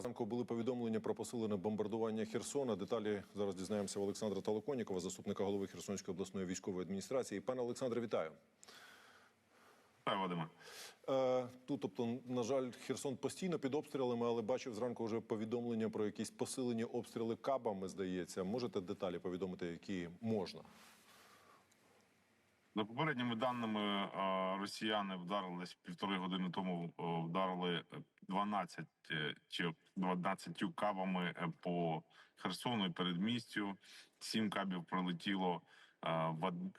Зранку були повідомлення про посилене бомбардування Херсона. Деталі зараз дізнаємося в Олександра Толоконікова, заступника голови Херсонської обласної військової адміністрації. Пане Олександре, вітаю. Так, Вадиме. Е, тут, тобто, на жаль, Херсон постійно під обстрілами, але бачив зранку вже повідомлення про якісь посилені обстріли кабами. Здається, можете деталі повідомити, які можна. За попередніми даними, е, росіяни вдарили десь півтори години тому е, вдарили 12 е, чи 12 кабами по Херсону і передмістю. Сім кабів прилетіло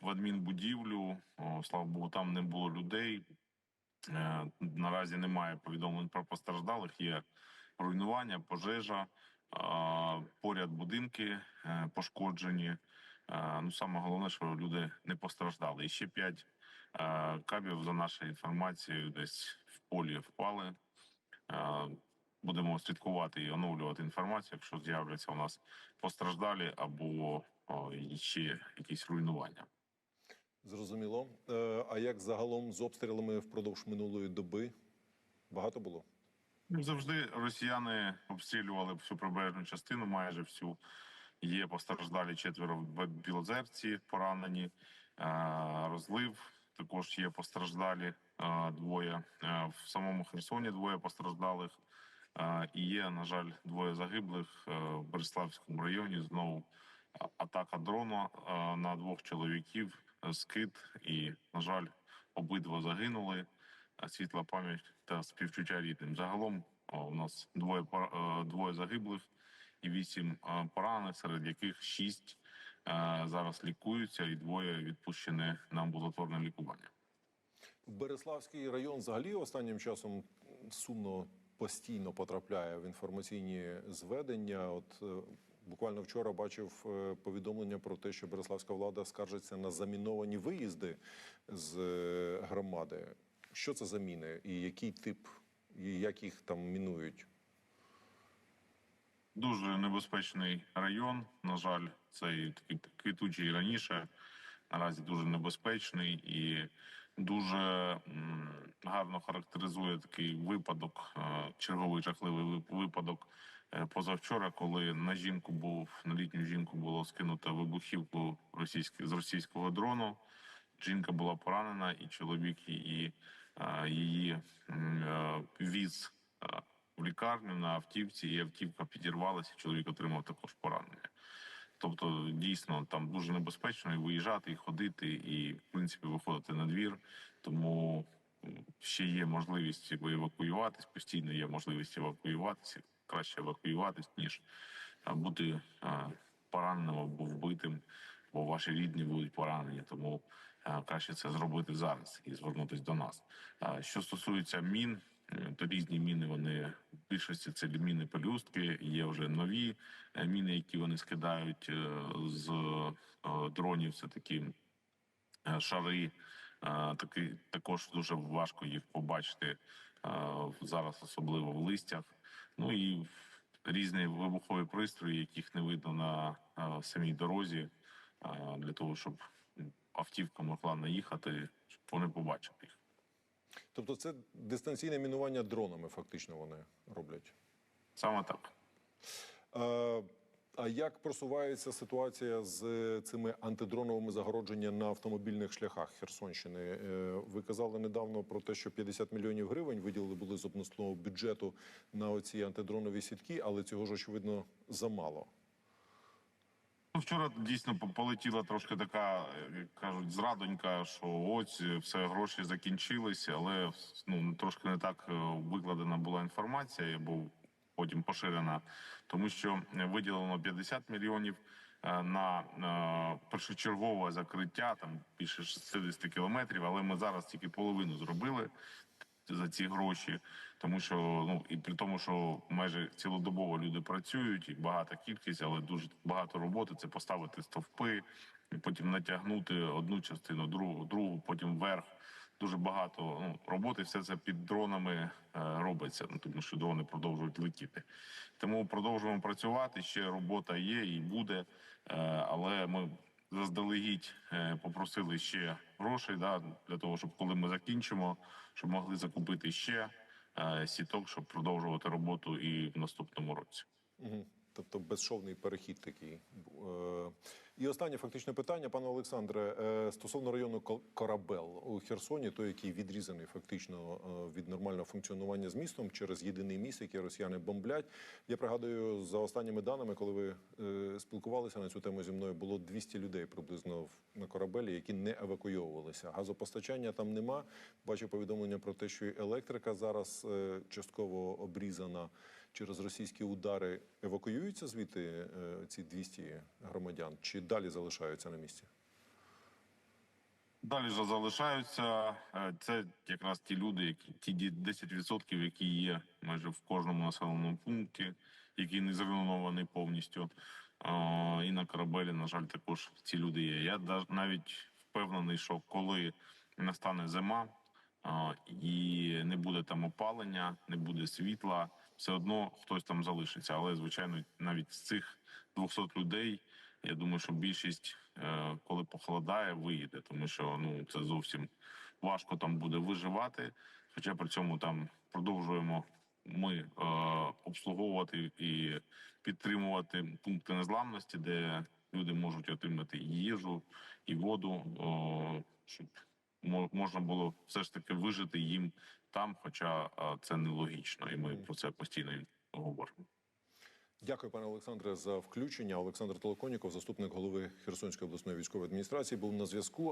в адмінбудівлю. Слава Богу, там не було людей. Наразі немає повідомлень про постраждалих. Є руйнування, пожежа, поряд будинки пошкоджені. Ну саме головне, що люди не постраждали. І ще п'ять кабів, за нашою інформацією, десь в полі впали. Будемо слідкувати і оновлювати інформацію, якщо з'являться у нас постраждалі або ще якісь руйнування. Зрозуміло. Е, а як загалом з обстрілами впродовж минулої доби? Багато було? Ну, Завжди росіяни обстрілювали всю прибережну частину, майже всю. Є постраждалі четверо в Білозерці, поранені, Е, розлив. Також є постраждалі е, двоє. Е, В самому Херсоні двоє постраждалих. І є, на жаль, двоє загиблих в Береславському районі. Знову атака дрона на двох чоловіків, скид, і, на жаль, обидва загинули. Світла пам'ять та співчуття рідним. Загалом у нас двоє двоє загиблих і вісім е, поранених, серед яких шість е, зараз лікуються, і двоє відпущені на амбулаторне лікування. Береславський район взагалі останнім часом сумно постійно потрапляє в інформаційні зведення. От е, буквально вчора бачив повідомлення про те, що Береславська влада скаржиться на заміновані виїзди з громади. Що це за міни і який тип, і як їх там мінують? Дуже небезпечний район. На жаль, цей такий квітучий раніше. Наразі дуже небезпечний і дуже гарно характеризує такий випадок, е, черговий жахливий випадок е, позавчора, коли на жінку був на літню жінку було скинуто вибухівку російськ- з російського дрону. Жінка була поранена, і чоловік її, е, її е, віз в лікарню на автівці, і автівка підірвалася. Чоловік отримав також поранення. Тобто, дійсно там дуже небезпечно і виїжджати, і ходити, і в принципі виходити на двір. Тому ще є можливість евакуюватись, постійно є можливість евакуюватися. Краще евакуюватись, ніж бути пораненим або вбитим, бо ваші рідні будуть поранені. Тому краще це зробити зараз і звернутися до нас. Що стосується мін, то різні міни вони в більшості це міни пелюстки. Є вже нові е, міни, які вони скидають е, з е, дронів. Це такі е, шари. Е, Таки також дуже важко їх побачити е, зараз, особливо в листях. Ну і різні вибухові пристрої, яких не видно на е, самій дорозі, е, для того, щоб автівка могла наїхати, щоб вони побачили їх. Тобто, це дистанційне мінування дронами, фактично вони роблять. Саме так. Е, А як просувається ситуація з цими антидроновими загородженнями на автомобільних шляхах Херсонщини? Е, Ви казали недавно про те, що 50 мільйонів гривень виділили були з обласного бюджету на оці антидронові сітки, але цього ж очевидно замало. Ну, Вчора дійсно полетіла трошки така, як кажуть, зрадонька, що ось е, все гроші закінчилися, але ну трошки не так е, викладена була інформація, бо потім поширена, тому що е, виділено 50 мільйонів на першочергове закриття, там більше 60 кілометрів, але ми зараз тільки половину зробили за ці гроші, тому що ну і при тому, що майже цілодобово люди працюють, і багата кількість, але дуже багато роботи це поставити стовпи, і потім натягнути одну частину, другу, другу, потім вверх. Дуже багато ну, роботи, все це під дронами е, робиться, ну тому що дрони продовжують летіти. Тому продовжуємо працювати. Ще робота є і буде, е, але ми заздалегідь е, попросили ще грошей да, для того, щоб коли ми закінчимо, щоб могли закупити ще е, сіток, щоб продовжувати роботу і в наступному році. Угу. Тобто безшовний перехід такий. І останнє фактичне питання, пане Олександре, е, стосовно району Корабел у Херсоні, той, який відрізаний фактично е, від нормального функціонування з містом через єдиний міст, який росіяни бомблять. Я пригадую, за останніми даними, коли ви е, спілкувалися на цю тему зі мною, було 200 людей приблизно на корабелі, які не евакуйовувалися. Газопостачання там нема. Бачу повідомлення про те, що електрика зараз частково обрізана через російські удари. Евакуюються звідти ці 200 громадян, чи далі залишаються на місці? Далі ж залишаються. Е, Це якраз ті люди, які ті 10%, які є майже в кожному населеному пункті, який не зруйнований повністю. Е, І на корабелі, на жаль, також ці люди є. Я навіть впевнений, що коли настане зима е, і не буде там опалення, не буде світла, все одно хтось там залишиться. Але звичайно, навіть з цих 200 людей. Я думаю, що більшість, е, коли похолодає, виїде, тому що ну це зовсім важко там буде виживати. Хоча при цьому там продовжуємо ми е, обслуговувати і підтримувати пункти незламності, де люди можуть отримати і їжу, і воду, е, щоб мо- можна було все ж таки вижити їм там, хоча е, це нелогічно, і ми про це постійно говоримо. Дякую, пане Олександре, за включення. Олександр Толоконіков, заступник голови Херсонської обласної військової адміністрації, був на зв'язку.